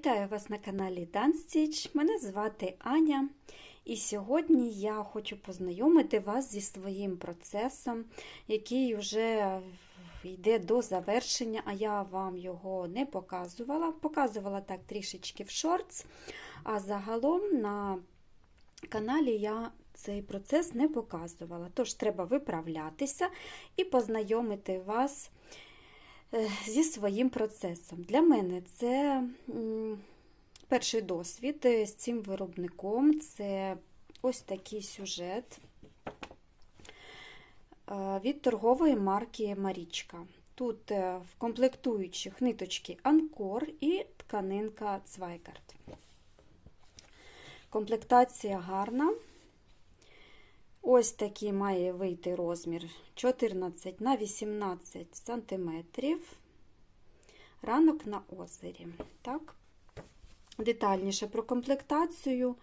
Вітаю вас на каналі Dance Мене звати Аня, і сьогодні я хочу познайомити вас зі своїм процесом, який вже йде до завершення, а я вам його не показувала. Показувала так трішечки в шортс, а загалом на каналі я цей процес не показувала. Тож треба виправлятися і познайомити вас зі своїм процесом. Для мене це перший досвід е, з цим виробником. Це ось такий сюжет е, від торгової марки Марічка. Тут е, в комплектуючих ниточки Анкор і тканинка Цвайкарт. Комплектація гарна. Ось такий має вийти розмір 14 на 18 сантиметрів. Ранок на озері. Так. Детальніше про комплектацію.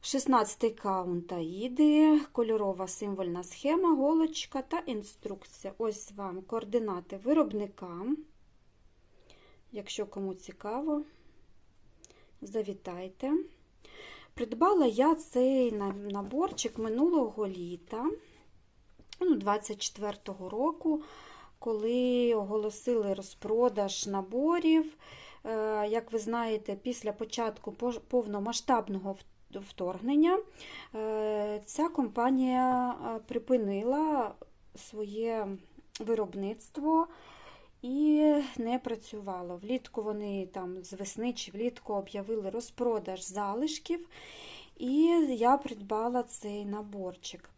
16 каунт Аїди, кольорова символьна схема, голочка та інструкція. Ось вам координати виробника. Якщо кому цікаво, завітайте. Придбала я цей наборчик минулого літа, ну, 24-го року, коли оголосили розпродаж наборів. Як ви знаєте, після початку повномасштабного вторгнення ця компанія припинила своє виробництво і не працювало. Влітку вони там з весни чи влітку об'явили розпродаж залишків, і я придбала цей наборчик.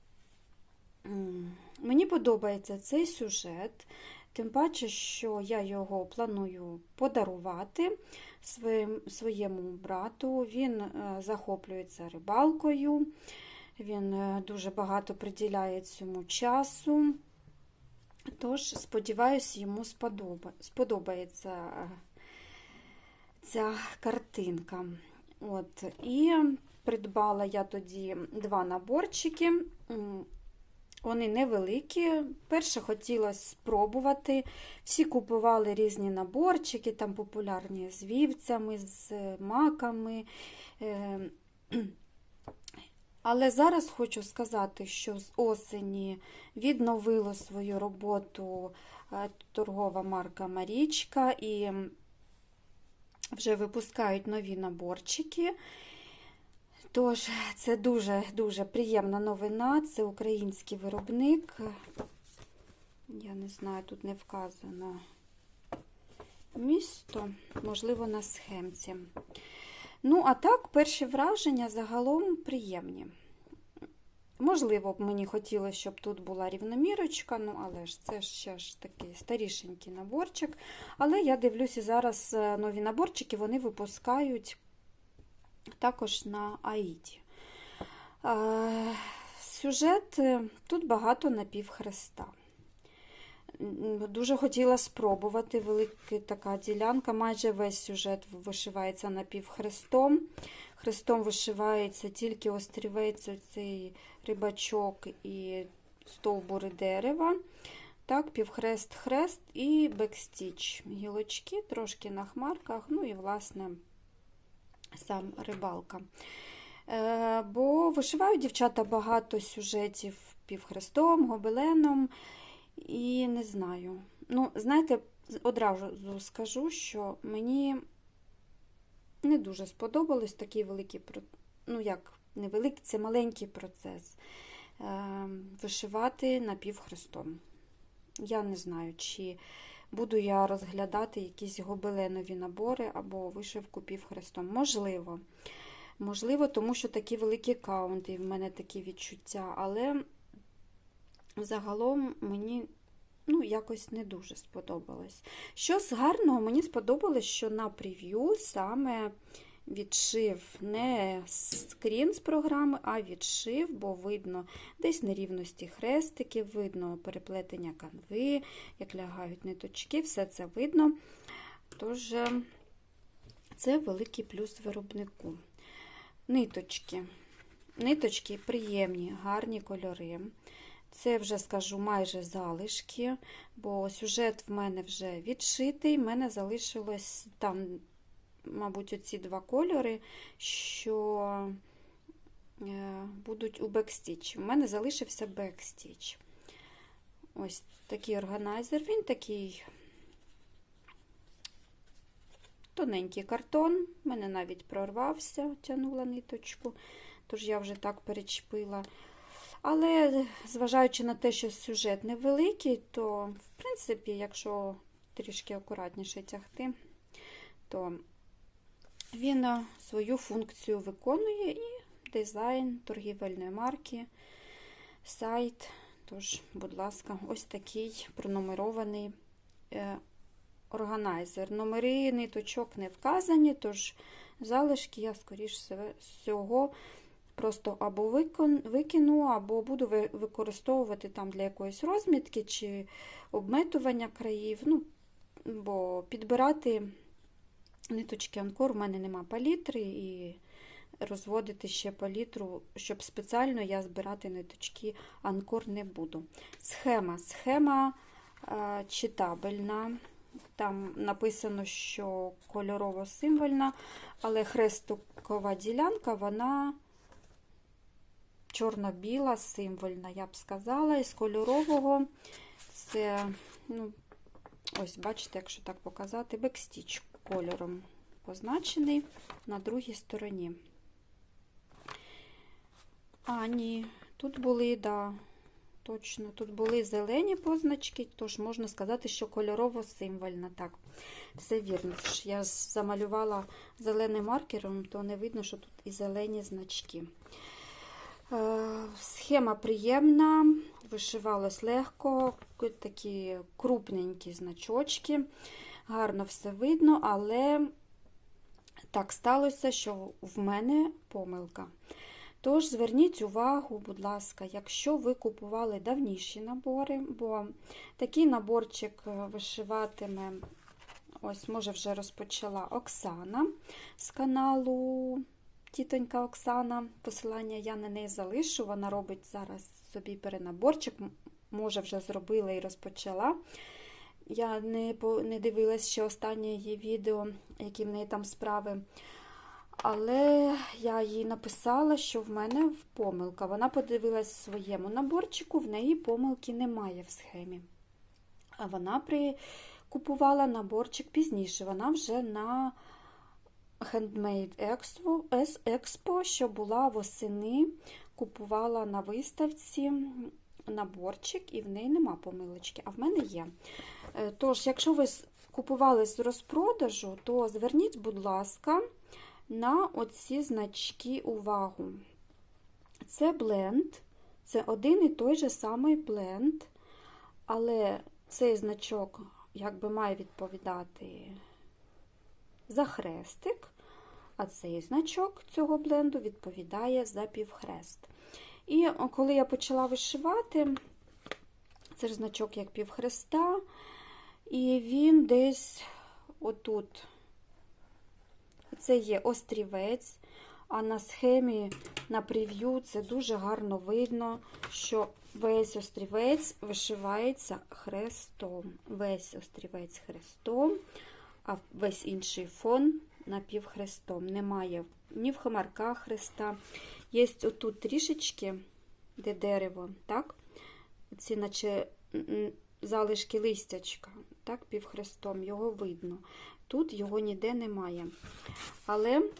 Мені подобається цей сюжет, тим паче, що я його планую подарувати своєму брату. Він захоплюється рибалкою, він дуже багато приділяє цьому часу. Тож, сподіваюся, йому сподобається ця картинка. От, І придбала я тоді два наборчики. Вони невеликі. Перше хотілося спробувати. Всі купували різні наборчики, там популярні з вівцями, з маками. Але зараз хочу сказати, що з осені відновила свою роботу торгова марка Марічка і вже випускають нові наборчики. Тож, це дуже-дуже приємна новина. Це український виробник. Я не знаю, тут не вказано місто, можливо, на схемці. Ну, а так, перші враження загалом приємні. Можливо, б мені хотілося, щоб тут була рівномірочка, ну, але ж це ще ж такий старішенький наборчик. Але я дивлюся, зараз нові наборчики вони випускають також на Аїді. Сюжет тут багато напівхреста. Дуже хотіла спробувати велика така ділянка. Майже весь сюжет вишивається напівхрестом. Хрестом вишивається тільки острівець, цей рибачок і стовбури дерева. Так, півхрест-хрест і бекстіч. Гілочки трошки на хмарках, ну і, власне, сам рибалка. Е, бо вишивають дівчата багато сюжетів півхрестом, гобеленом. І не знаю. Ну, знаєте, одразу скажу, що мені не дуже сподобалось такий великий, ну як, невеликий, це маленький процес е, вишивати напівхрестом. Я не знаю, чи буду я розглядати якісь гобеленові набори або вишивку півхрестом. Можливо. Можливо, тому що такі великі каунти, в мене такі відчуття, але загалом мені ну, якось не дуже сподобалось. Що з гарного, мені сподобалось, що на прев'ю саме відшив не скрін з програми, а відшив, бо видно десь нерівності хрестиків, видно переплетення канви, як лягають ниточки, все це видно. Тож, це великий плюс виробнику. Ниточки. Ниточки приємні, гарні кольори. Це вже скажу майже залишки, бо сюжет в мене вже відшитий, в мене залишилось там мабуть, оці два кольори, що е, будуть у бекстічі. У мене залишився бекстіч. Ось такий органайзер. Він такий тоненький картон. У мене навіть прорвався, тягнула ниточку, тож я вже так перечепила. Але, зважаючи на те, що сюжет невеликий, то, в принципі, якщо трішки акуратніше тягти, то він е, свою функцію виконує і дизайн торгівельної марки, сайт. Тож, будь ласка, ось такий пронумерований е, органайзер. Номери ниточок не вказані, тож залишки я, скоріш всього, просто або викину, або буду використовувати там для якоїсь розмітки чи обметування країв. Ну, бо підбирати ниточки анкор, у мене нема палітри, і розводити ще палітру, щоб спеціально я збирати ниточки анкор не буду. Схема. Схема е, читабельна. Там написано, що кольорово-символьна, але хрестикова ділянка, вона чорно-біла, символьна, я б сказала. Із кольорового це, ну, ось, бачите, якщо так показати, бекстіч кольором позначений на другій стороні. А, ні, тут були, да, точно, тут були зелені позначки, тож можна сказати, що кольорово-символьна. Так, все вірно. Я замалювала зеленим маркером, то не видно, що тут і зелені значки. Е, схема приємна, вишивалось легко, такі крупненькі значочки, гарно все видно, але так сталося, що в мене помилка. Тож зверніть увагу, будь ласка, якщо ви купували давніші набори, бо такий наборчик вишиватиме, ось, може, вже розпочала Оксана з каналу Тітонька Оксана. Посилання я на неї залишу. Вона робить зараз собі перенаборчик, може, вже зробила і розпочала. Я не не дивилась ще останнє її відео, які в неї там справи. Але я їй написала, що в мене помилка. Вона подивилась в своєму наборчику, в неї помилки немає в схемі. А вона прикупувала наборчик пізніше. Вона вже на Handmade Expo, що була восени, купувала на виставці наборчик, і в неї нема помилочки, а в мене є. Е, тож, якщо ви купували з розпродажу, то зверніть, будь ласка, на оці значки увагу. Це бленд, це один і той же самий бленд, але цей значок якби має відповідати за хрестик, а цей значок цього бленду відповідає за півхрест. І коли я почала вишивати, це ж значок як півхреста, і він десь отут, це є острівець, а на схемі на прев'ю це дуже гарно видно, що весь острівець вишивається хрестом. Весь острівець хрестом, а весь інший фон напівхрестом. Немає ні в хомарках хреста. Є отут трішечки, де дерево, так? Ці наче залишки листячка, так, півхрестом, його видно. Тут його ніде немає. Але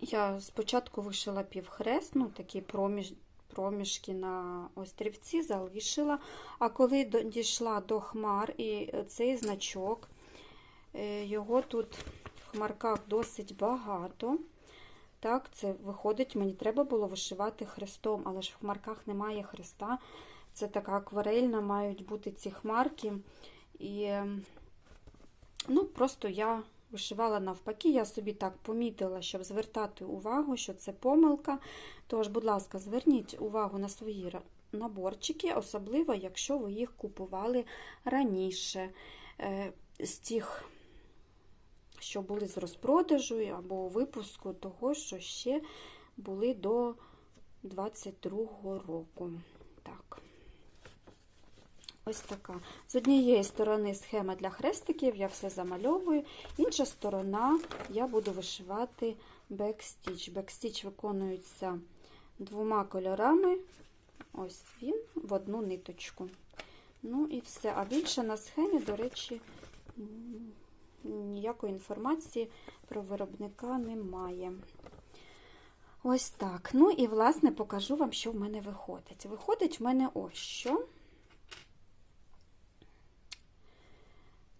я спочатку вишила півхрест, ну, такі проміж, проміжки на острівці залишила, а коли дійшла до хмар і цей значок, е, його тут в хмарках досить багато. Так, це виходить, мені треба було вишивати хрестом, але ж в хмарках немає хреста. Це така акварельна, мають бути ці хмарки. І ну, просто я вишивала навпаки, я собі так помітила, щоб звертати увагу, що це помилка. Тож, будь ласка, зверніть увагу на свої наборчики, особливо, якщо ви їх купували раніше. Е, з тих, що були з розпродажу або випуску того, що ще були до 22 року. Так. Ось така. З однієї сторони схема для хрестиків, я все замальовую. Інша сторона я буду вишивати бекстіч. Бекстіч виконується двома кольорами. Ось він в одну ниточку. Ну і все. А більше на схемі, до речі, ніякої інформації про виробника немає. Ось так. Ну і, власне, покажу вам, що в мене виходить. Виходить в мене ось що.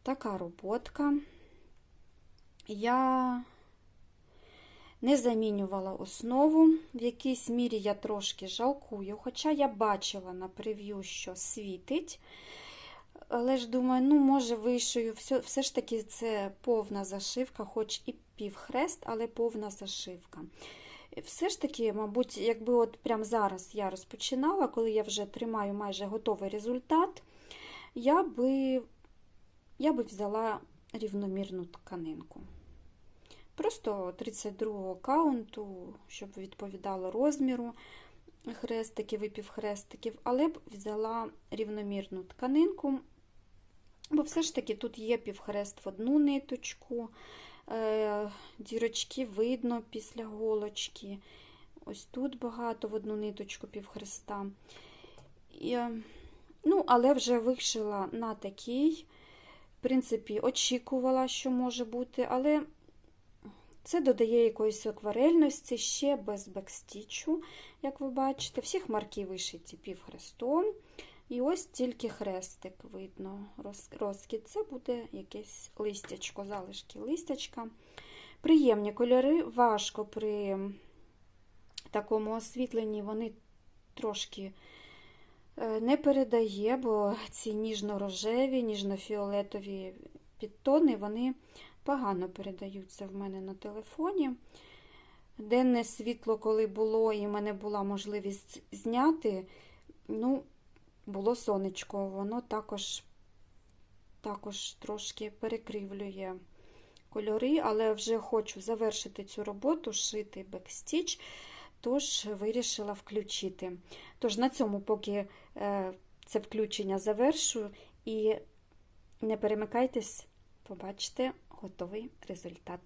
Така роботка. Я не замінювала основу. В якійсь мірі я трошки жалкую, хоча я бачила на прев'ю, що світить. Але ж думаю, ну, може, вишию. Все, все ж таки це повна зашивка, хоч і півхрест, але повна зашивка. Все ж таки, мабуть, якби от прямо зараз я розпочинала, коли я вже тримаю майже готовий результат, я би, я би взяла рівномірну тканинку. Просто 32 каунту, щоб відповідало розміру хрестиків і півхрестиків, але б взяла рівномірну тканинку, бо все ж таки тут є півхрест в одну ниточку, е, дірочки видно після голочки. Ось тут багато в одну ниточку півхреста. І, е, ну, але вже вишила на такий. В принципі, очікувала, що може бути, але це додає якоїсь акварельності, ще без бекстічу, як ви бачите. Всіх марки вишиті півхрестом. І ось тільки хрестик видно. Розкид. Це буде якесь листячко, залишки листячка. Приємні кольори, важко при такому освітленні вони трошки не передає, бо ці ніжно-рожеві, ніжно-фіолетові підтони, вони погано передаються в мене на телефоні. Денне світло, коли було, і в мене була можливість зняти, ну, було сонечко, воно також також трошки перекривлює кольори, але вже хочу завершити цю роботу, шити бекстіч, тож вирішила включити. Тож на цьому, поки е, це включення завершу, і не перемикайтесь, побачите готовий результат.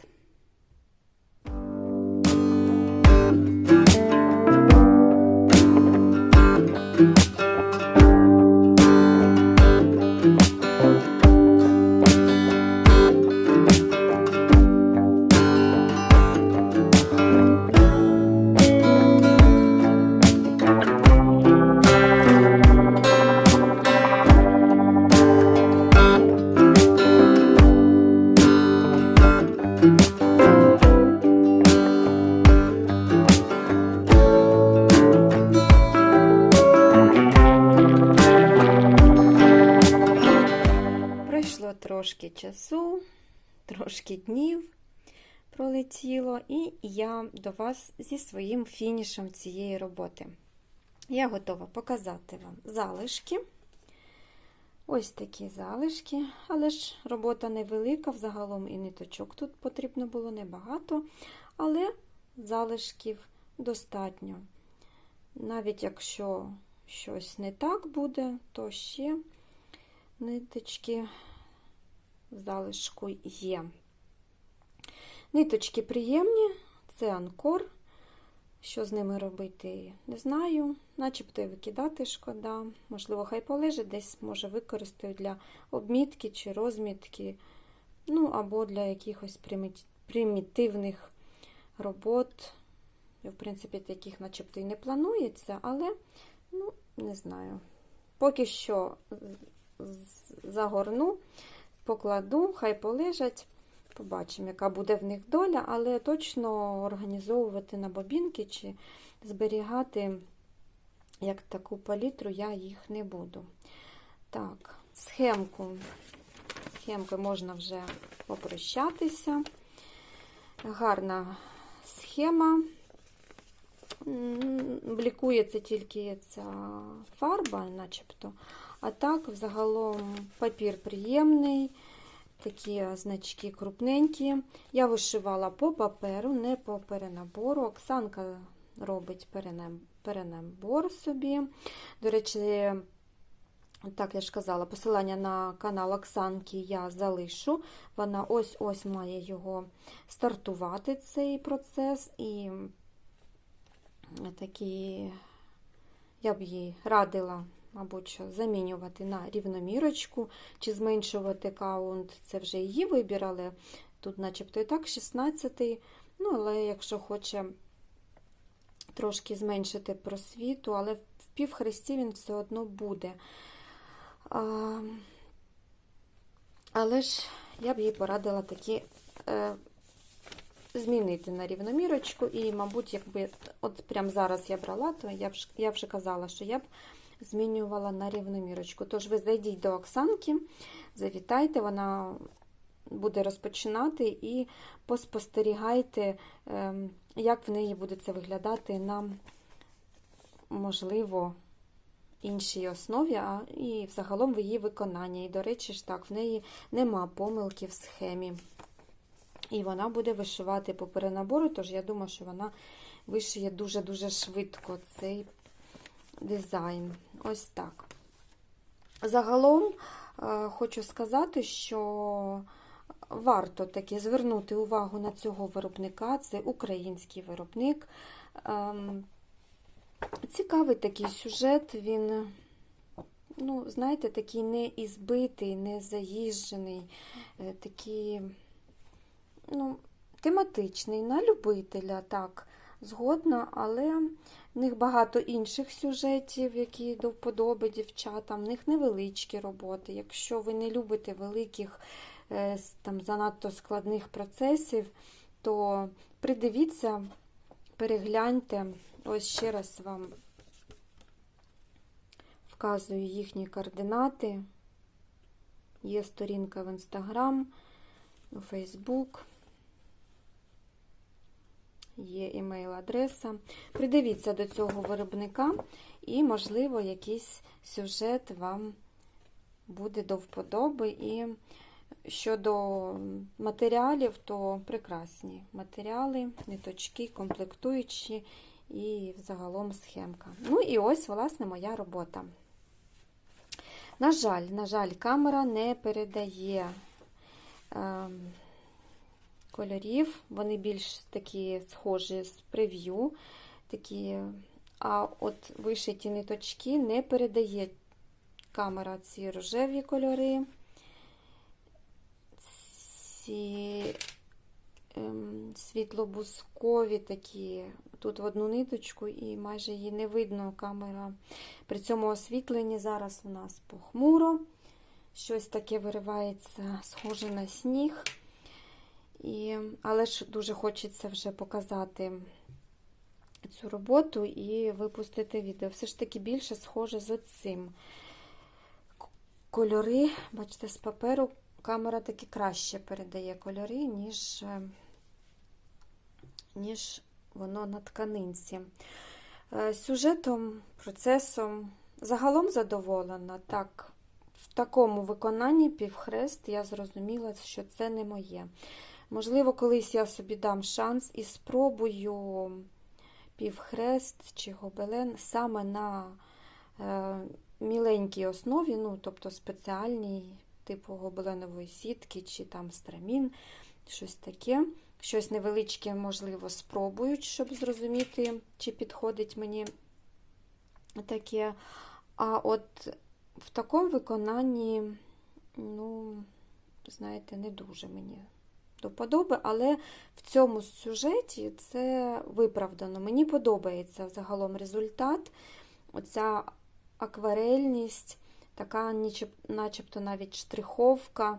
Часу, трошки днів пролетіло, і я до вас зі своїм фінішем цієї роботи. Я готова показати вам залишки. Ось такі залишки, але ж робота невелика, взагалом і ниточок тут потрібно було небагато, але залишків достатньо. Навіть якщо щось не так буде, то ще ниточки залишку є. Ниточки приємні, це анкор. Що з ними робити, не знаю. Начебто і викидати шкода. Можливо, хай полежить, десь, може, використаю для обмітки чи розмітки, ну, або для якихось примітивних робот. В принципі, таких начебто і не планується, але, ну, не знаю. Поки що загорну, покладу, хай полежать. Побачимо, яка буде в них доля, але точно організовувати на бобінки чи зберігати як таку палітру я їх не буду. Так, схемку. Схемкою можна вже попрощатися. Гарна схема. Блікується тільки ця фарба, начебто. А так, взагалом, папір приємний, такі значки крупненькі. Я вишивала по паперу, не по перенабору. Оксанка робить перенабор собі. До речі, Так, я ж казала, посилання на канал Оксанки я залишу. Вона ось-ось має його стартувати, цей процес. І такі я б їй радила, мабуть, замінювати на рівномірочку чи зменшувати каунт. Це вже її вибір, але тут, начебто, і так 16-й. Ну, але якщо хоче трошки зменшити просвіту, але в півхресті він все одно буде. А, але ж я б їй порадила такі е, змінити на рівномірочку. І, мабуть, якби от прямо зараз я брала, то я, б, я вже казала, що я б змінювала на рівномірочку. Тож ви зайдіть до Оксанки, завітайте, вона буде розпочинати і поспостерігайте, е, як в неї буде це виглядати на, можливо, іншій основі, а і взагалом в її виконанні. І, до речі, ж так, в неї нема помилки в схемі. І вона буде вишивати по перенабору, тож я думаю, що вона вишиє дуже-дуже швидко цей дизайн. Ось так. Загалом е, хочу сказати, що варто таки звернути увагу на цього виробника, це український виробник. Ем, Цікавий такий сюжет, він, ну, знаєте, такий не ізбитий, не заїжджений, е, такий, ну, тематичний, на любителя, так, згодна, але в них багато інших сюжетів, які до вподоби дівчатам, в них невеличкі роботи. Якщо ви не любите великих, е, там, занадто складних процесів, то придивіться, перегляньте. Ось ще раз вам вказую їхні координати. Є сторінка в Інстаграм, у Фейсбук, є імейл-адреса. Придивіться до цього виробника, і, можливо, якийсь сюжет вам буде до вподоби. І щодо матеріалів, то прекрасні матеріали, ниточки, комплектуючі і загалом схемка. Ну і ось, власне, моя робота. На жаль, на жаль, камера не передає е, кольорів, вони більш такі схожі з прев'ю, такі, а от вишиті ниточки не передає камера ці рожеві кольори, ці ем, світлобускові такі тут в одну ниточку, і майже її не видно камера. При цьому освітленні зараз у нас похмуро, щось таке виривається, схоже на сніг. І, Але ж дуже хочеться вже показати цю роботу і випустити відео. Все ж таки більше схоже з цим. Кольори, бачите, з паперу камера таки краще передає кольори, ніж, ніж воно на тканинці. Е, сюжетом, процесом загалом задоволена. Так, в такому виконанні півхрест я зрозуміла, що це не моє. Можливо, колись я собі дам шанс і спробую півхрест чи гобелен саме на е, міленькій основі, ну, тобто спеціальній, типу гобеленової сітки чи там страмін, щось таке. Щось невеличке, можливо, спробують, щоб зрозуміти, чи підходить мені таке. А от в такому виконанні, ну, знаєте, не дуже мені до подоби, але в цьому сюжеті це виправдано. Мені подобається загалом результат, оця акварельність, така начебто навіть штриховка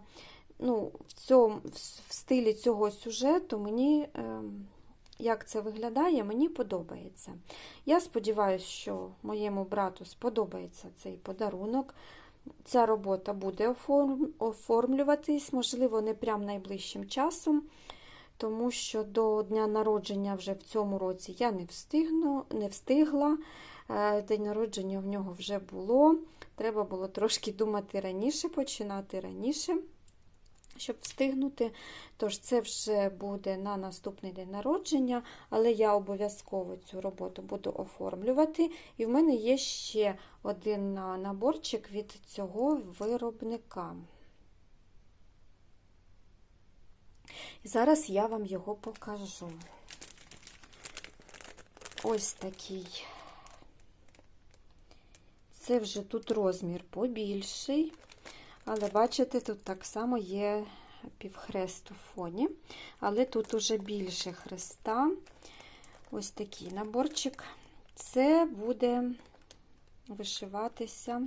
ну, в цьому, в стилі цього сюжету мені, ем, як це виглядає, мені подобається. Я сподіваюся, що моєму брату сподобається цей подарунок. Ця робота буде оформлюватись, можливо, не прям найближчим часом, тому що до дня народження вже в цьому році я не встигну, не встигла. Е, день народження в нього вже було. Треба було трошки думати раніше, починати раніше. Щоб встигнути. Тож це вже буде на наступний день народження, але я обов'язково цю роботу буду оформлювати. І в мене є ще один наборчик від цього виробника. І зараз я вам його покажу. Ось такий. Це вже тут розмір побільший, але бачите, тут так само є півхрест у фоні, але тут уже більше хреста. Ось такий наборчик. Це буде вишиватися.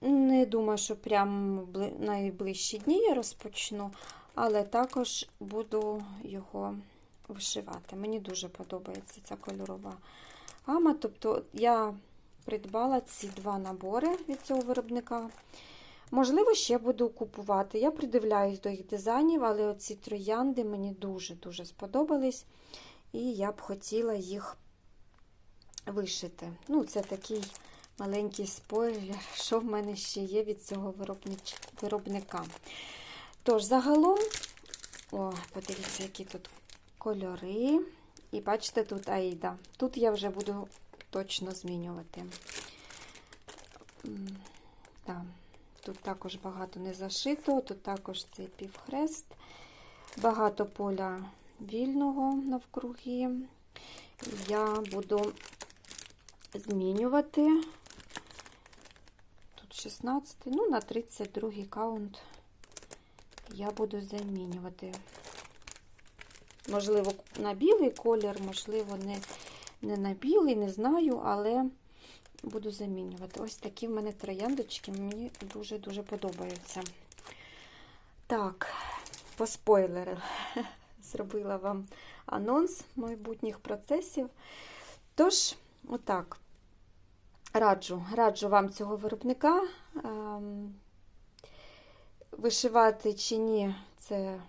Не думаю, що прямо найближчі дні я розпочну, але також буду його вишивати. Мені дуже подобається ця кольорова гама. Тобто я придбала ці два набори від цього виробника. Можливо, ще буду купувати. Я придивляюсь до їх дизайнів, але оці троянди мені дуже-дуже сподобались, і я б хотіла їх вишити. Ну, це такий маленький спойлер, що в мене ще є від цього виробника. Тож, загалом, о, подивіться, які тут кольори. І бачите, тут Аїда. Тут я вже буду точно змінювати. Так. Тут також багато не зашито, тут також цей півхрест, багато поля вільного навкруги. Я буду змінювати. Тут 16, ну, на 32 каунт я буду замінювати. Можливо, на білий колір, можливо, не, не на білий, не знаю, але буду замінювати. Ось такі в мене трояндочки, мені дуже-дуже подобаються. Так, по спойлеру зробила вам анонс майбутніх процесів. Тож, отак, раджу, раджу вам цього виробника. Ем, Вишивати чи ні, це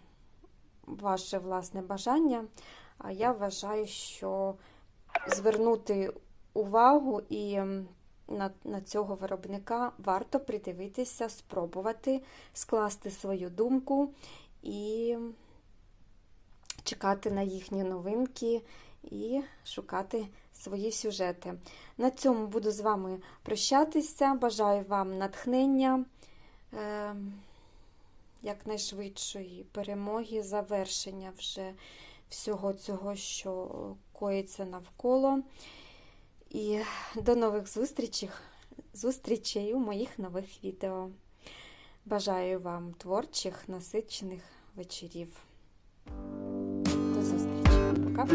ваше власне бажання. А я вважаю, що звернути увагу і на, на цього виробника варто придивитися, спробувати скласти свою думку і чекати на їхні новинки і шукати свої сюжети. На цьому буду з вами прощатися. Бажаю вам натхнення. Е, якнайшвидшої перемоги, завершення вже всього цього, що коїться навколо. І до нових зустрічей, зустрічей у моїх нових відео. Бажаю вам творчих, насичених вечорів. До зустрічі. Пока.